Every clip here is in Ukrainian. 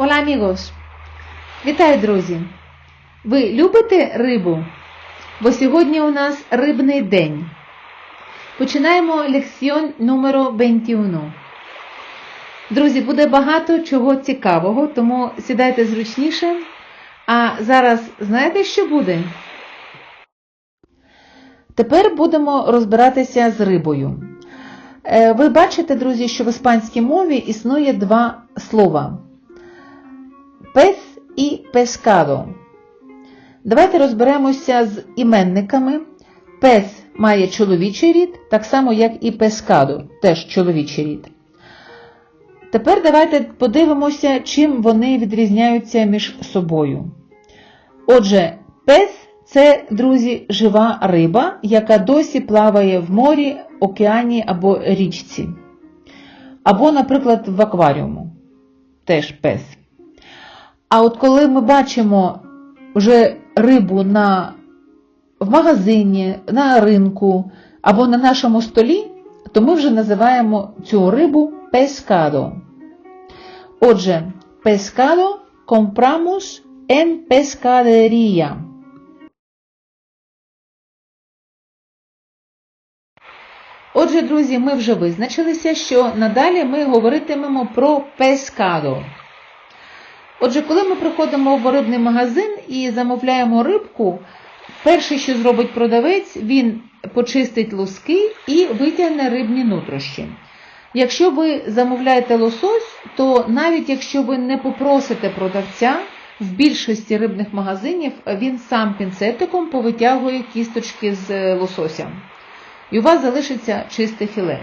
Hola amigos! Вітаю, друзі! Ви любите рибу? Бо сьогодні у нас рибний день. Починаємо лекціон номер 21. Друзі, буде багато чого цікавого, тому сідайте зручніше. А зараз знаєте, що буде? Тепер будемо розбиратися з рибою. Е, Ви бачите, друзі, що в іспанській мові існує два слова пес і пескадо. Давайте розберемося з іменниками. Пес має чоловічий рід, так само, як і пескадо, теж чоловічий рід. Тепер давайте подивимося, чим вони відрізняються між собою. Отже, пес це, друзі, жива риба, яка досі плаває в морі, океані або річці. Або, наприклад, в акваріуму. Теж пес. А от коли ми бачимо вже рибу на, в магазині, на ринку або на нашому столі, то ми вже називаємо цю рибу пескадо. Отже, pescado compramos en pescadería. Отже, друзі, ми вже визначилися, що надалі ми говоритимемо про пескадо. Отже, коли ми приходимо в рибний магазин і замовляємо рибку, перше, що зробить продавець, він почистить луски і витягне рибні нутрощі. Якщо ви замовляєте лосось, то навіть якщо ви не попросите продавця, в більшості рибних магазинів він сам пінцетиком повитягує кісточки з лосося. І у вас залишиться чисте філе.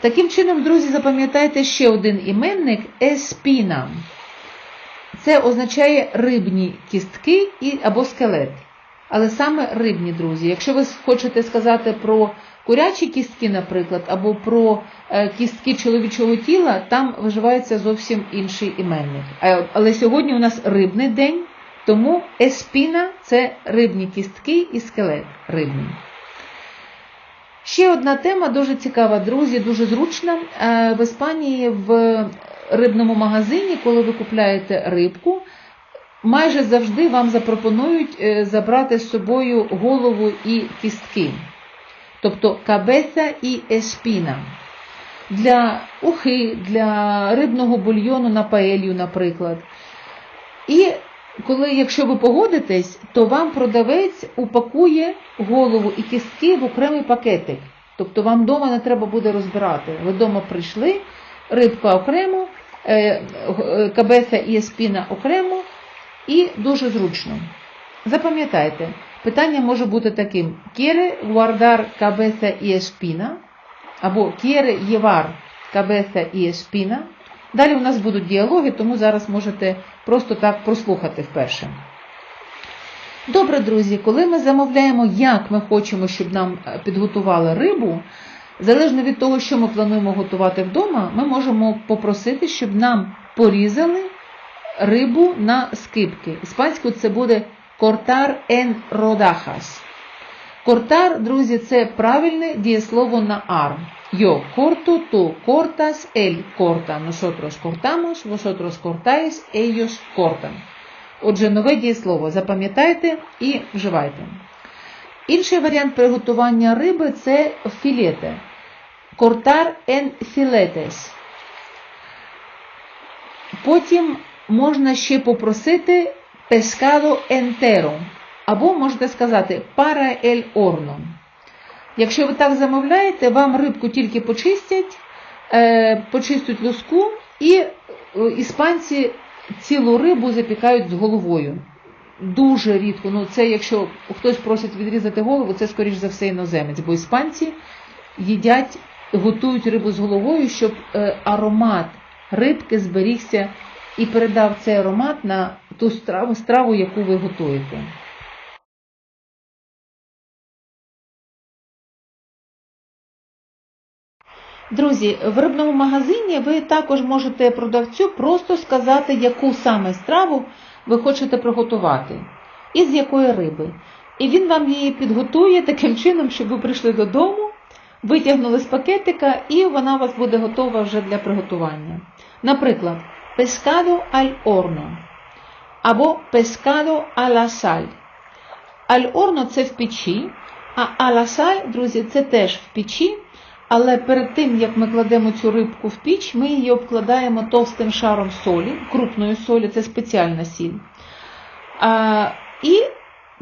Таким чином, друзі, запам'ятайте ще один іменник еспіна. Це означає рибні кістки і, або скелет. Але саме рибні, друзі. Якщо ви хочете сказати про курячі кістки, наприклад, або про е, кістки чоловічого тіла, там виживається зовсім інший іменник. Але сьогодні у нас рибний день, тому еспіна це рибні кістки і скелет рибний. Ще одна тема дуже цікава, друзі, дуже зручна. Е, в Іспанії в рибному магазині, коли ви купляєте рибку, майже завжди вам запропонують е, забрати з собою голову і кістки. Тобто кабеса і еспіна. Для ухи, для рибного бульйону на паелью, наприклад. І коли, якщо ви погодитесь, то вам продавець упакує голову і кістки в окремий пакетик. Тобто вам вдома не треба буде розбирати. Ви вдома прийшли, рибка окремо, кабеса і еспіна окремо, і дуже зручно. Запам'ятайте, питання може бути таким: Quiere guardar cabeza y espina, або quiere llevar cabeza y espina. Далі у нас будуть діалоги, тому зараз можете просто так прослухати вперше. Добре, друзі, коли ми замовляємо, як ми хочемо, щоб нам підготували рибу, залежно від того, що ми плануємо готувати вдома, ми можемо попросити, щоб нам порізали рибу на скибки. Іспанською це буде cortar en rodajas. Cortar, друзі, це правильне дієслово на ар. Yo corto, tú cortas, él corta. Nosotros cortamos, vosotros cortáis, ellos cortan. Отже, нове дієслово запам'ятайте і вживайте. Інший варіант приготування риби це філете. Cortar en filetes. Потім можна ще попросити pescado entero. Або можете сказати para el horno. Якщо ви так замовляєте, вам рибку тільки почистять, почистять луску, і іспанці цілу рибу запікають з головою. Дуже рідко. Ну, це якщо хтось просить відрізати голову, це, скоріш за все, іноземець, бо іспанці їдять, готують рибу з головою, щоб аромат рибки зберігся і передав цей аромат на ту страву, страву яку ви готуєте. Друзі, в рибному магазині ви також можете продавцю просто сказати, яку саме страву ви хочете приготувати, і з якої риби. І він вам її підготує таким чином, щоб ви прийшли додому, витягнули з пакетика, і вона у вас буде готова вже для приготування. Наприклад, pescado al horno або pescado a la sal. Аль орно це в печі, а аласаль, друзі, це теж в печі, але перед тим, як ми кладемо цю рибку в піч, ми її обкладаємо товстим шаром солі, крупної солі, це спеціальна сіль. І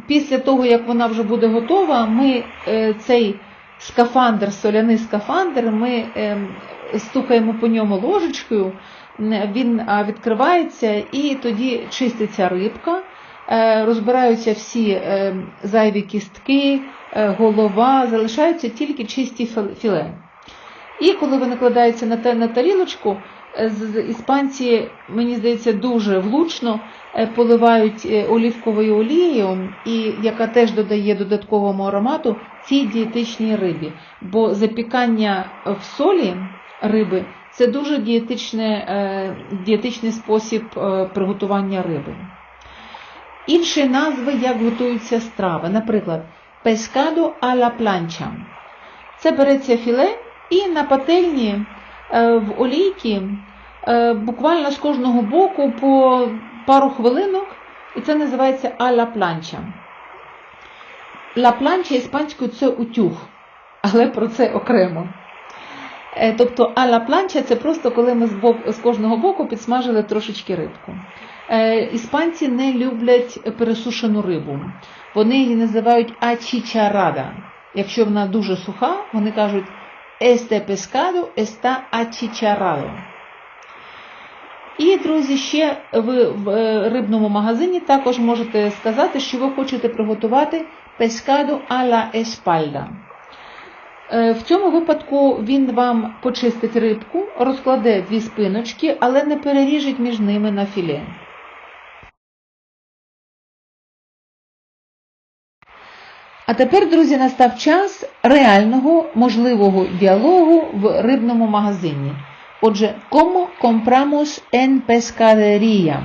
після того, як вона вже буде готова, ми е, цей скафандр, соляний скафандр, ми е, стукаємо по ньому ложечкою, він відкривається і тоді чиститься рибка. Е, розбираються всі е, зайві кістки, е, голова, залишаються тільки чисті філе. І коли вони накладаються на тарілочку, іспанці, мені здається, дуже влучно поливають олівковою олією, і яка теж додає додатковому аромату цій дієтичній рибі. Бо запікання в солі риби це дуже дієтичний спосіб приготування риби. Інші назви, як готуються страви. Наприклад, пескадо а планча. Це береться філе і на пательні е, в олійки е, буквально з кожного боку по пару хвилинок, і це називається а планча. Ла планча іспанською це утюг, але про це окремо. Е, тобто а планча це просто коли ми з кожного боку підсмажили трошечки рибку. Е, іспанці не люблять пересушену рибу. Вони її називають ачічарада. Якщо вона дуже суха, вони кажуть este pescado está achicharrado. І, друзі, ще ви в е, рибному магазині також можете сказати, що ви хочете приготувати a la espalda. Е, в цьому випадку він вам почистить рибку, розкладе дві спиночки, але не переріжить між ними на філе. А тепер, друзі, настав час реального можливого діалогу в рибному магазині. Отже, como compramos en pescadería?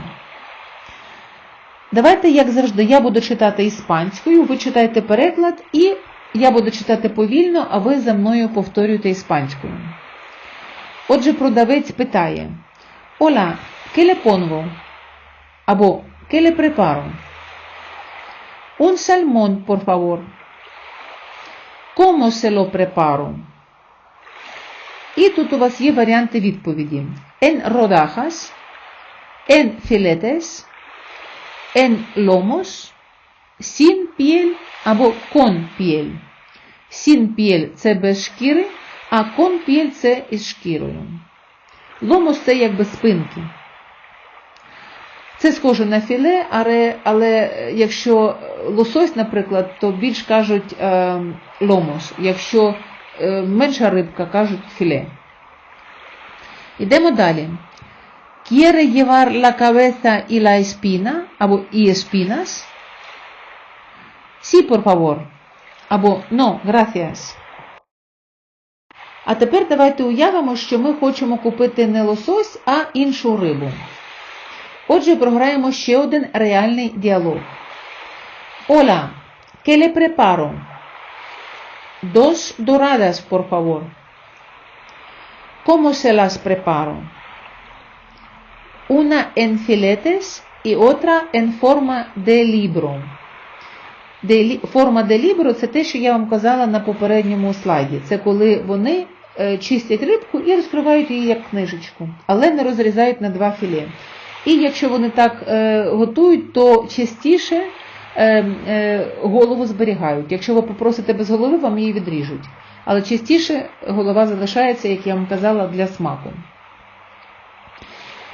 Давайте, як завжди, я буду читати іспанською, ви читаєте переклад, і я буду читати повільно, а ви за мною повторюєте іспанською. Отже, продавець питає: ¿qué le pongo? Або ¿qué le preparo? Un salmón, por favor. ¿Cómo se lo preparo? І тут у вас є варіанти відповіді: en rodajas, en filetes, en lomos, sin piel або con piel. Sin piel – це без шкіри, а con piel – це із шкірою. Ломос це якби спинки. Це схоже на філе, але але якщо лосось, наприклад, то більш кажуть е, ломос. Якщо е, менша рибка, кажуть філе. Йдемо далі. Quiere llevar la cabeza y la espina, або y espinas? Sí, por favor. Або no, gracias. А тепер давайте уявимо, що ми хочемо купити не лосось, а іншу рибу. Отже, програємо ще один реальний діалог. Hola, ¿qué le preparo? Dos doradas, por favor. ¿Cómo se las preparo? Una en filetes y otra en forma de libro. De, форма de libro – це те, що я вам казала на попередньому слайді. Це коли вони е, чистять рибку і розкривають її як книжечку, але не розрізають на два філе. І якщо вони так е, готують, то частіше е, е, голову зберігають. Якщо ви попросите без голови, вам її відріжуть. Але частіше голова залишається, як я вам казала, для смаку.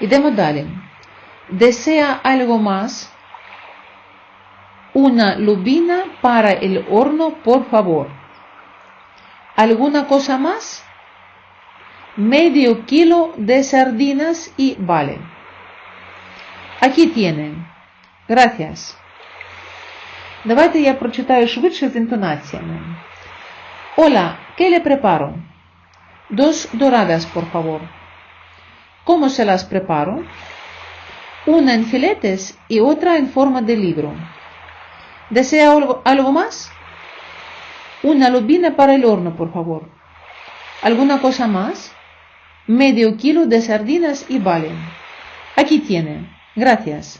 Йдемо далі. Desea algo. Una lubina para el horno, por favor. ¿Alguna cosa más? Medio kilo de sardinas y vale. Aquí tienen. Gracias. Давайте я прочитаю швидше з інтонаціями. Hola, ¿qué le preparo? Dos doradas, por favor. ¿Cómo se las preparo? Una en filetes y otra en forma de libro. ¿Desea algo, algo más? Una lubina para el horno, por favor. ¿Alguna cosa más? Medio kilo de sardinas y valen. Aquí tiene. Gracias.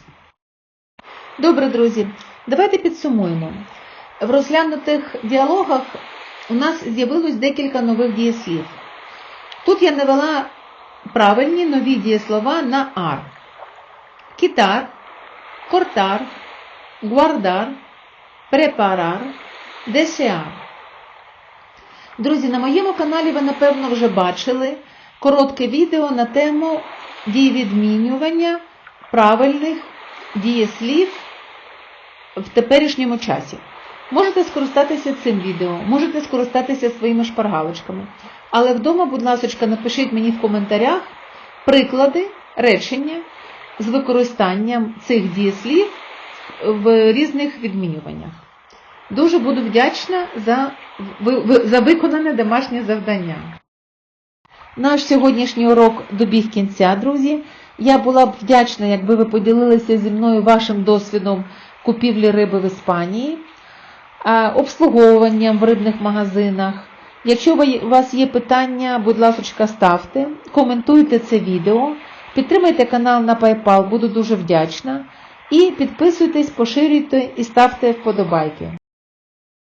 Добре, друзі, давайте підсумуємо. В розглянутих діалогах у нас з'явилось декілька нових дієслів. Тут я навела правильні нові дієслова на ар. Кітар, кортар, гуардар, препарар, десеар. Друзі, на моєму каналі ви, напевно, вже бачили коротке відео на тему дієвідмінювання правильних дієслів в теперішньому часі. Можете скористатися цим відео, можете скористатися своїми шпаргалочками. Але вдома, будь ласка, напишіть мені в коментарях приклади речення з використанням цих дієслів в різних відмінюваннях. Дуже буду вдячна за, за виконане домашнє завдання. Наш сьогоднішній урок добіг кінця, друзі. Я була б вдячна, якби ви поділилися зі мною вашим досвідом купівлі риби в Іспанії, обслуговуванням в рибних магазинах. Якщо у вас є питання, будь ласка, ставте, коментуйте це відео, підтримайте канал на PayPal, буду дуже вдячна. І підписуйтесь, поширюйте і ставте вподобайки.